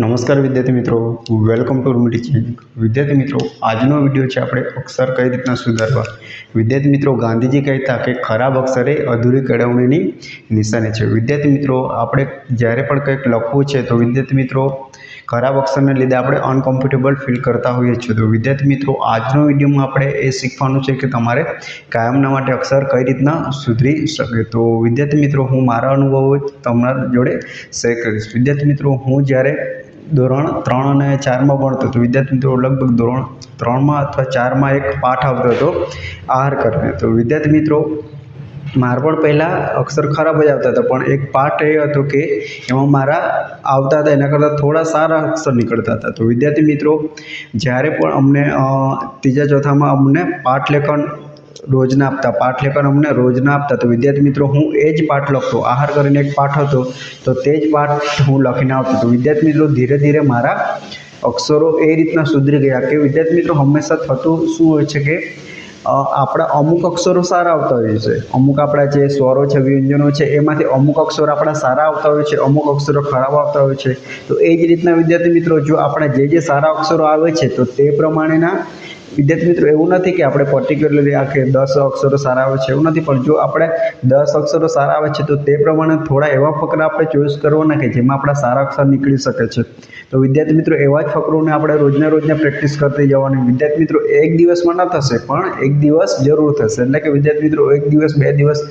નમસ્કાર વિદ્યાર્થી મિત્રો. વેલકમ ટુ રૂમડી ચેનલ વિદ્યાર્થી મિત્રો, આજનો વીડિયો છે આપણે અક્ષર કઈ રીતના સુધારવા? વિદ્યાર્થી મિત્રો, ગાંધીજી કહેતા કે ખરાબ અક્ષર એ અધૂરી કેળવણીની નિશાની છે. વિદ્યાર્થી મિત્રો, આપણે જ્યારે પણ કંઈક લખવું છે, તો વિદ્યાર્થી મિત્રો, ખરાબ અક્ષરને લીધે આપણે અનકમ્ફર્ટેબલ ફીલ કરતા હોઈએ છીએ. તો વિદ્યાર્થી મિત્રો, આજનો વિડીયોમાં આપણે એ શીખવાનું છે કે તમારે કાયમના માટે અક્ષર કઈ રીતના સુધરી શકે. તો વિદ્યાર્થી મિત્રો, હું મારા અનુભવો તમારા જોડે શેર કરીશ. વિદ્યાર્થી મિત્રો, હું જ્યારે ધોરણ ત્રણ અને ચારમાં ભણતો હતો. વિદ્યાર્થી મિત્રો લગભગ ધોરણ ત્રણમાં અથવા ચારમાં એક પાઠ આવતો હતો આહાર કરીને. તો વિદ્યાર્થી મિત્રો, મારા પણ પહેલાં અક્ષર ખરાબ જ આવતા હતા, પણ એક પાઠ એ હતો કે એમાં મારા આવતા હતા, એના કરતાં થોડા સારા અક્ષર નીકળતા હતા. તો વિદ્યાર્થી મિત્રો, જ્યારે પણ અમને ત્રીજા ચોથામાં અમને પાઠ લેખન રોજના આપતા પાઠ લેખન અમને રોજના આપતા. તો વિદ્યાર્થી મિત્રો, હું એ જ પાઠ લખતો. આહાર કરીને એક પાઠ હતો, તો તે જ પાઠ હું લખીને આવતો તો વિદ્યાર્થી મિત્રો, ધીરે ધીરે મારા અક્ષરો એ રીતના સુધરી ગયા કે વિદ્યાર્થી મિત્રો, હંમેશા થતું શું હોય છે કે આપણા અમુક અક્ષરો સારા આવતા હોય છે. અમુક આપણા જે સ્વરો છે, વ્યંજનો છે, એમાંથી અમુક અક્ષરો આપણા સારા આવતા હોય છે, અમુક અક્ષરો ખરાબ આવતા હોય છે. તો એ જ રીતના વિદ્યાર્થી મિત્રો, જો આપણા જે જે સારા અક્ષરો આવે છે, તો તે પ્રમાણેના વિદ્યાર્થી મિત્રો, એવું નથી કે આપણે પર્ટિક્યુલરલી આ કે દસ અક્ષરો સારા આવે છે, એવું નથી. પણ જો આપણે દસ અક્ષરો સારા આવે છે, તો તે પ્રમાણે થોડા એવા ફકરા આપણે ચોઈસ કરવાના કે જેમાં આપણા સારા અક્ષર નીકળી શકે છે. તો વિદ્યાર્થી મિત્રો, એવા જ ફકરોને આપણે રોજને રોજને પ્રેક્ટિસ કરતી જવાની. વિદ્યાર્થી મિત્રો, એક દિવસમાં ન થશે, પણ એક દિવસ જરૂર થશે. એટલે કે વિદ્યાર્થી મિત્રો, એક દિવસ, બે દિવસ,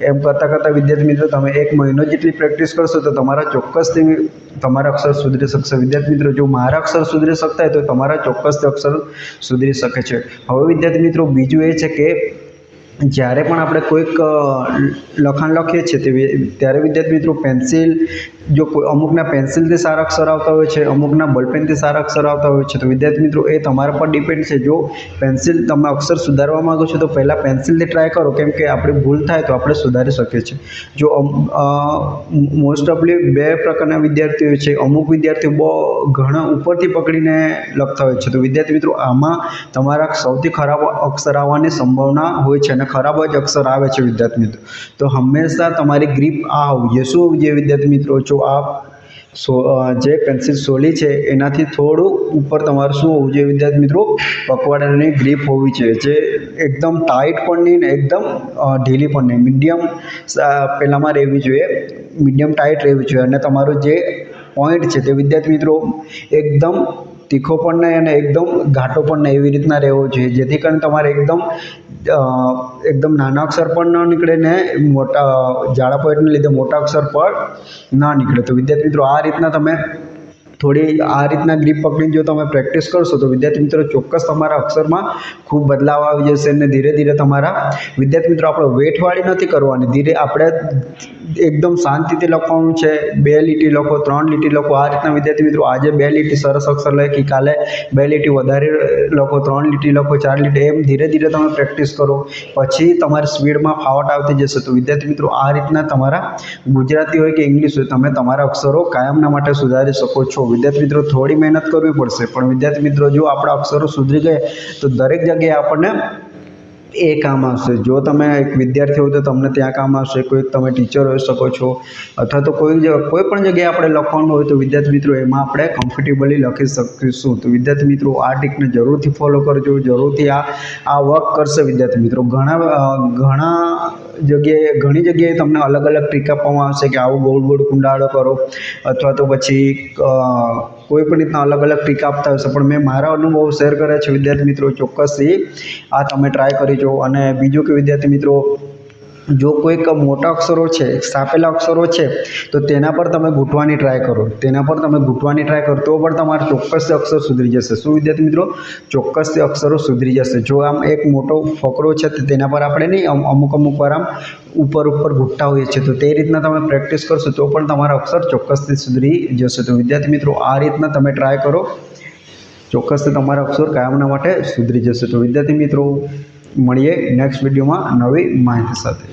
એમ કરતાં કરતાં વિદ્યાર્થી મિત્રો, તમે એક મહિનો જેટલી પ્રેક્ટિસ કરશો, તો તમારા ચોક્કસથી તમારા અક્ષર સુધરી શકશે. વિદ્યાર્થી મિત્રો, જો મારા અક્ષર સુધરી શકતા હોય, તો તમારા ચોક્કસથી અક્ષર સુધરી શકે છે. હવે વિદ્યાર્થી મિત્રો બીજું એ છે કે જ્યારે પણ આપણે કોઈક લખાણ લખીએ છીએ તે ત્યારે વિદ્યાર્થી મિત્રો પેન્સિલ, જો કોઈ અમુકના પેન્સિલથી સારા અક્ષર આવતા હોય છે, અમુકના બોલપેનથી સારા અક્ષર આવતા હોય છે, તો વિદ્યાર્થી મિત્રો એ તમારા પર ડિપેન્ડ છે. જો પેન્સિલ તમે અક્ષર સુધારવા માંગો છો, તો પહેલાં પેન્સિલથી ટ્રાય કરો, કેમ કે આપણી ભૂલ થાય તો આપણે સુધારી શકીએ છીએ. જો મોસ્ટ ઓફલી બે પ્રકારના વિદ્યાર્થીઓ છે. અમુક વિદ્યાર્થીઓ બહુ ઘણા ઉપરથી પકડીને લખતા હોય છે. તો વિદ્યાર્થી મિત્રો, આમાં તમારા સૌથી ખરાબ અક્ષર આવવાની સંભાવના હોય છે અને ખરાબ જ અક્ષર આવે છે વિદ્યાર્થી મિત્રો. તો હંમેશા તમારી ગ્રીપ આ હોવી શું હોવી જોઈએ વિદ્યાર્થી મિત્રો જો આ સો જે પેન્સિલ સોલી છે, એનાથી થોડું ઉપર તમારું શું હોવું જોઈએ વિદ્યાર્થી મિત્રો? પકવાડાની ગ્રીપ હોવી જોઈએ. જે એકદમ ટાઈટ પણ નહીં ને એકદમ ઢીલી પણ નહીં. મીડિયમ પહેલાંમાં રહેવી જોઈએ. મીડિયમ ટાઈટ રહેવી જોઈએ. અને તમારું જે પોઈન્ટ છે તે વિદ્યાર્થી મિત્રો એકદમ તીખો પણ નહીં અને એકદમ ઘાટો પણ નહીં એવી રીતના રહેવો જોઈએ. જેથી કરીને તમારે એકદમ એકદમ નાના અક્ષર પણ ન નીકળે ને મોટા જાડા પોઈન્ટને લીધે મોટા અક્ષર પણ ન નીકળે. તો વિદ્યાર્થી મિત્રો, આ રીતના તમે થોડી આ રીતના ગ્રીપ પકડીને જો તમે પ્રેક્ટિસ કરશો તો વિદ્યાર્થી મિત્રો ચોક્કસ તમારા અક્ષરમાં ખૂબ બદલાવ આવી જશે અને ધીરે ધીરે તમારા વિદ્યાર્થી મિત્રો આપણે વેઠવાળી નથી કરવાની. ધીરે આપણે એકદમ શાંતિથી લખવાનું છે. બે લીટી લખો, ત્રણ લીટી લખો. આ રીતના વિદ્યાર્થી મિત્રો આજે બે લીટી સરસ અક્ષર લખી, કાલે બે લીટી વધારે લખો, ત્રણ લીટી લખો, ચાર લીટી એમ ધીરે ધીરે તમે પ્રેક્ટિસ કરો. પછી તમારી સ્પીડમાં ફાવટ આવતી જશે. તો વિદ્યાર્થી મિત્રો આ રીતના તમારા ગુજરાતી હોય કે ઇંગ્લિશ હોય, તમે તમારા અક્ષરો કાયમના માટે સુધારી શકો છો. વિદ્યાર્થી મિત્રો થોડી મહેનત કરવી પડશે. પણ વિદ્યાર્થી મિત્રો, જો આપણા અક્ષરો સુધરી ગયા તો દરેક જગ્યાએ આપણને એ કામ આવશે. જો તમે એક વિદ્યાર્થી હો તો તમને ત્યાં કામ આવશે. કોઈક તમે ટીચર હોઈ શકો છો, અથવા તો કોઈ કોઈ પણ જગ્યાએ આપણે લખવાનું હોય તો વિદ્યાર્થી મિત્રો એમાં આપણે કમ્ફર્ટેબલી લખી શકીશું. તો વિદ્યાર્થી મિત્રો, આ ટીકને જરૂરથી ફોલો કરજો. જરૂરથી આ આ વર્ક કરશે વિદ્યાર્થી મિત્રો. ઘણા ઘણા જગ્યાએ, ઘણી જગ્યાએ તમને અલગ અલગ ટ્રીક આપવામાં આવશે કે આવું ગોળ ગોળ કુંડાળો કરો, અથવા તો પછી કોઈ પણ રીતના અલગ અલગ ટ્રીક આપતા હશે. પણ મેં મારા અનુભવ શેર કર્યા છે વિદ્યાર્થી મિત્રો, ચોક્કસથી આ તમે ટ્રાય કરી જો અને બીજું કે વિદ્યાર્થી મિત્રો જો કોઈક મોટા અક્ષરો છે સાપેલા અક્ષરો છે, તો તેના પર તમે ગૂંટવાની ટ્રાય કરો. તેના પર તમે ગૂંટવાની ટ્રાય કરો, તો પણ તમારે ચોક્કસથી અક્ષર સુધરી જશે. શું વિદ્યાર્થી મિત્રો? ચોક્કસથી અક્ષરો સુધરી જશે. જો આમ એક મોટો ફકરો છે, તો તેના પર આપણે નહીં અમુક અમુક વાર આમ ઉપર ઉપર ઘૂંટતા હોઈએ છીએ. તો તે રીતના તમે પ્રેક્ટિસ કરશો, તો પણ તમારા અક્ષર ચોક્કસથી સુધરી જશે. તો વિદ્યાર્થી મિત્રો, આ રીતના તમે ટ્રાય કરો. ચોક્કસથી તમારા અક્ષર કાયમના માટે સુધરી જશે. તો વિદ્યાર્થી મિત્રો મળીએ નેક્સ્ટ વિડીયોમાં નવી માહિતી સાથે.